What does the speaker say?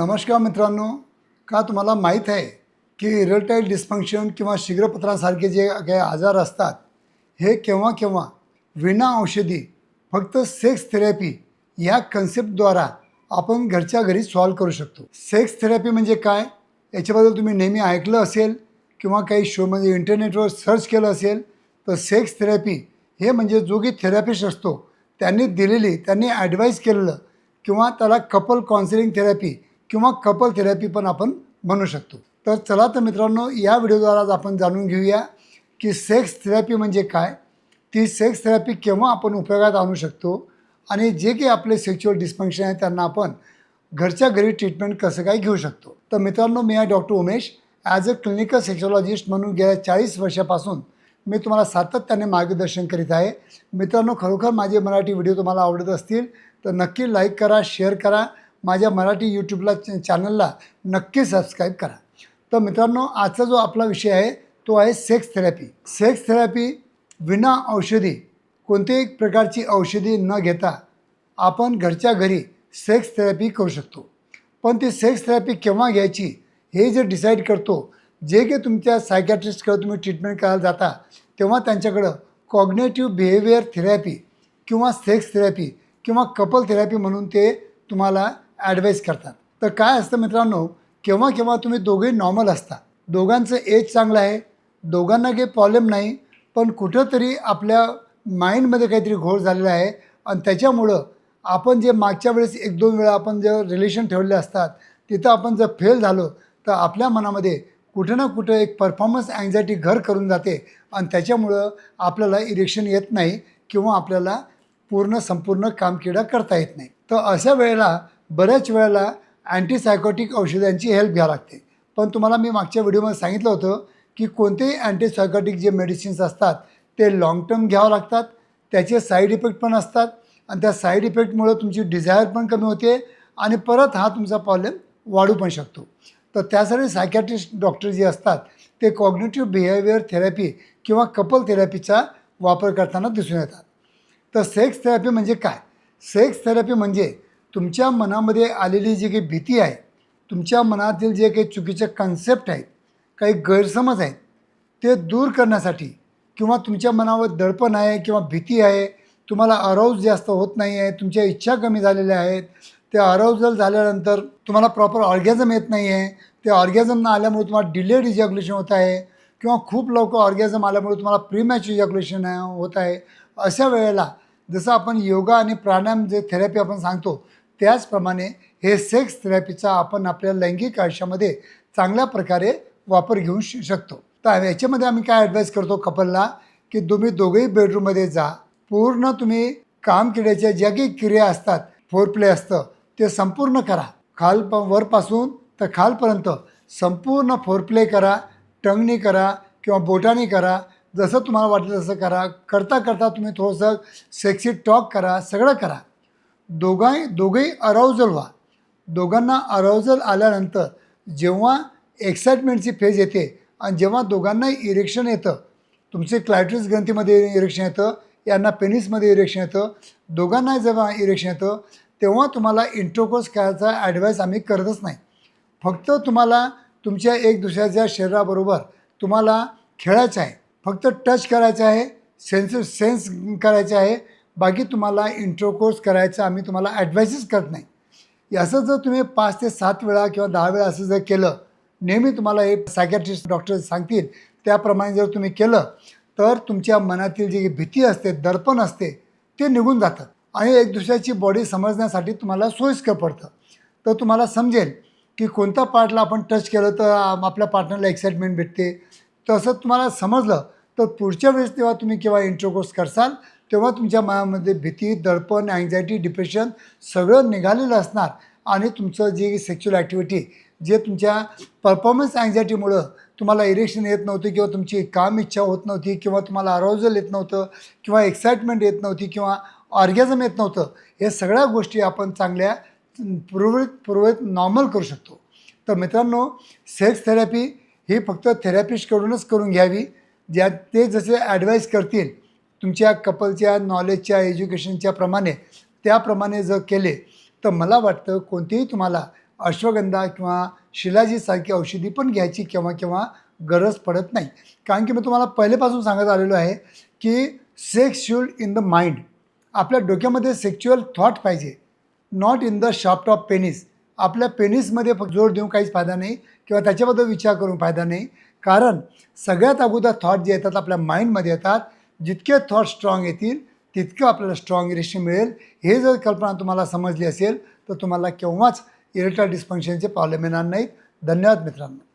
नमस्कार मित्रांनो का तुम्हाला माहीत आहे की इरेटाईल डिस्फंक्शन किंवा शीघ्रपत्रासारखे जे काही आजार असतात हे केव्हा केव्हा विना औषधी फक्त सेक्स थेरपी या कन्सेप्टद्वारा आपण घरच्या घरी सॉल्व करू शकतो. सेक्स थेरपी म्हणजे काय? याच्याबद्दल तुम्ही नेहमी ऐकलं असेल किंवा काही शोमध्ये इंटरनेटवर सर्च केलं असेल तर सेक्स थेरपी हे म्हणजे जो की थेरपिस्ट असतो त्यांनी दिलेली त्यांनी ॲडवाईस केलेलं किंवा त्याला कपल काउन्सिलिंग थेरपी किंवा कपल थेरपी पण आपण म्हणू शकतो. तर चला तर मित्रांनो या व्हिडिओद्वारा आज आपण जाणून घेऊया की सेक्स थेरपी म्हणजे काय? ती सेक्स थेरपी केव्हा आपण उपयोगात आणू शकतो? आणि जे काही आपले सेक्च्युअल डिस्फंक्शन आहे त्यांना आपण घरच्या घरी ट्रीटमेंट कसं काय घेऊ शकतो? तर मित्रांनो मी आहे doctor Umesh. As a clinical sexologist म्हणून गेल्या चाळीस वर्षापासून मी तुम्हाला सातत्याने मार्गदर्शन करीत आहे. मित्रांनो खरोखर माझे मराठी व्हिडिओ तुम्हाला आवडत असतील तर नक्की लाईक करा शेअर करा. माझ्या मराठी यूट्यूबला चॅनलला नक्की सबस्क्राईब करा. तर मित्रांनो आजचा जो आपला विषय आहे तो आहे सेक्स थेरपी. सेक्स थेरपी विना औषधी कोणत्याही प्रकारची औषधी न घेता आपण घरच्या घरी सेक्स थेरपी करू शकतो. पण ती सेक्स थेरपी केव्हा घ्यायची हे जे डिसाईड करतो जे काही तुमच्या सायकॅट्रिस्टकडे तुम्ही ट्रीटमेंट करायला जाता तेव्हा त्यांच्याकडं कॉग्नेटिव्ह बिहेवियर थेरपी किंवा सेक्स थेरपी किंवा कपल थेरपी म्हणून ते तुम्हाला ॲडवाईस करतात. तर काय असतं मित्रांनो केव्हा केव्हा तुम्ही दोघेही नॉर्मल असता. दोघांचं एज चांगलं आहे दोघांना काही प्रॉब्लेम नाही पण कुठंतरी आपल्या माइंडमध्ये काहीतरी घोळ झालेला आहे आणि त्याच्यामुळं आपण जे मागच्या वेळेस एक दोन वेळा आपण जे रिलेशन ठेवले असतात तिथं आपण जर फेल झालो तर आपल्या मनामध्ये कुठं ना कुठं एक परफॉर्मन्स अँझायटी घर करून जाते आणि त्याच्यामुळं आपल्याला इरेक्शन येत नाही किंवा आपल्याला पूर्ण संपूर्ण कामकिडा करता येत नाही. तर अशा वेळेला बऱ्याच वेळेला अँटीसायकोटिक औषधांची हेल्प घ्यावी लागते. पण तुम्हाला मी मागच्या व्हिडिओमध्ये सांगितलं होतं की कोणतेही अँटीसायकोटिक जे मेडिसिन्स असतात ते लाँग टर्म घ्यावं लागतात त्याचे साईड इफेक्ट पण असतात आणि त्या साईड इफेक्टमुळं तुमची डिझायर पण कमी होते आणि परत हा तुमचा प्रॉब्लेम वाढू पण शकतो. तर त्यासाठी सायकॅट्रिस्ट डॉक्टर जे असतात ते कॉग्नेटिव्ह बिहेवियर थेरपी किंवा कपल थेरपीचा वापर करताना दिसून येतात. तर सेक्स थेरपी म्हणजे काय? सेक्स थेरपी म्हणजे तुमच्या मनामध्ये आलेली जी काही भीती आहे तुमच्या मनातील जे काही चुकीचे कन्सेप्ट आहेत काही गैरसमज आहेत ते दूर करण्यासाठी किंवा तुमच्या मनावर दडपण आहे किंवा भीती आहे तुम्हाला अराऊज जास्त होत नाही आहे तुमच्या इच्छा कमी झालेल्या आहेत ते अराऊजल झाल्यानंतर तुम्हाला प्रॉपर ऑर्गॅझम येत नाही आहे ते ऑर्गॅझम न आल्यामुळे तुम्हाला डिलेड इजॅक्युलेशन होत आहे किंवा खूप लवकर ऑर्गॅझम आल्यामुळे तुम्हाला प्रीमॅच इजॅग्युलेशन होत आहे. अशा वेळेला जसं आपण योगा आणि प्राणायाम जे थेरपी आपण सांगतो त्याचप्रमाणे हे सेक्स थेरपीचा आपण आपल्या लैंगिक आयुष्यामध्ये चांगल्या प्रकारे वापर घेऊ शकतो. तर याच्यामध्ये आम्ही काय ॲडवाईस करतो कपलला की तुम्ही दोघेही बेडरूममध्ये जा. पूर्ण तुम्ही काम केल्याच्या ज्या काही क्रिया असतात फोर प्ले असतं ते संपूर्ण करा. खाल प वरपासून तर खालपर्यंत संपूर्ण फोर प्ले करा टंगनी करा किंवा बोटानी करा. जसं तुम्हाला वाटलं तसं करा. करता करता तुम्ही थोडंसं सेक्सी टॉक करा सगळं करा. दोघा दोघेही अराउजल व्हा. दोघांना अराउजल आल्यानंतर जेव्हा एक्साइटमेंटची फेज येते आणि जेव्हा दोघांना इरेक्शन येतं तुमचे क्लायट्रिस ग्रंथीमध्ये इरेक्शन येतं यांना पेनिसमध्ये इरेक्शन येतं दोघांना जेव्हा इरेक्शन येतं तेव्हा तुम्हाला इंट्रोकोर्स करायचा ॲडवाईस आम्ही करतच नाही. फक्त तुम्हाला तुमच्या एक दुसऱ्याच्या शरीराबरोबर तुम्हाला खेळायचं आहे. फक्त टच करायचं आहे सेन्स सेन्स करायचं आहे बाकी तुम्हाला इंट्रोकोर्स करायचं आम्ही तुम्हाला ॲडवाईसच करत नाही. असं जर तुम्ही पाच ते सात वेळा किंवा दहा वेळा असं जर केलं नेहमी तुम्हाला हे सायकॅट्रिस्ट डॉक्टर सांगतील त्याप्रमाणे जर तुम्ही केलं तर तुमच्या मनातील जी भीती असते दर्पण असते ते निघून जातं. आणि एक दुसऱ्याची बॉडी समजण्यासाठी तुम्हाला सोयीस्कर पडतं. तर तुम्हाला समजेल की कोणत्या पार्टला आपण टच केलं तर आपल्या पार्टनरला एक्साइटमेंट भेटते. तसं तुम्हाला समजलं तर पुढच्या वेळेस तेव्हा तुम्ही केव्हा इंट्रोकोर्स करसाल तेव्हा तुमच्या मनामध्ये भीती दडपण अँझायटी डिप्रेशन सगळं निघालेलं असणार. आणि तुमचं जे सेक्च्युअल ॲक्टिव्हिटी जे तुमच्या परफॉर्मन्स अँझायटीमुळं तुम्हाला इरेक्शन येत नव्हती किंवा तुमची काम इच्छा होत नव्हती किंवा तुम्हाला अराउजल येत नव्हतं किंवा एक्साइटमेंट येत नव्हती किंवा ऑर्गॅझम येत नव्हतं हे सगळ्या गोष्टी आपण चांगल्या पूर्वित पूर्वत नॉर्मल करू शकतो. तर मित्रांनो सेक्स थेरपी ही फक्त थेरपिस्टकडूनच करून घ्यावी. ज्या ते जसे ॲडवाईस करतील तुमच्या कपलच्या नॉलेजच्या एज्युकेशनच्या प्रमाणे त्याप्रमाणे जर केले तर मला वाटतं कोणतीही तुम्हाला अश्वगंधा किंवा शिलाजीसारखी औषधी पण घ्यायची केव्हा केव्हा गरज पडत नाही. कारण की मी तुम्हाला पहिलेपासून सांगत आलेलो आहे की सेक्स इन द माइंड आपल्या डोक्यामध्ये सेक्च्युअल थॉट पाहिजे. Not in the shaft of penis आपल्या पेनिसमध्ये फक्त जोर देऊन काहीच फायदा नाही किंवा त्याच्याबद्दल विचार करून फायदा नाही. कारण सगळ्यात अगोदर थॉट जे येतात आपल्या माइंडमध्ये येतात जितके थॉट स्ट्रॉंग येतील तितकं आपल्याला स्ट्रॉंग इरेशन मिळेल. हे जर कल्पना तुम्हाला समजली असेल तर तुम्हाला केव्हाच इरेक्टाईल डिस्फंक्शनचे प्रॉब्लेम येणार नाहीत. धन्यवाद मित्रांनो.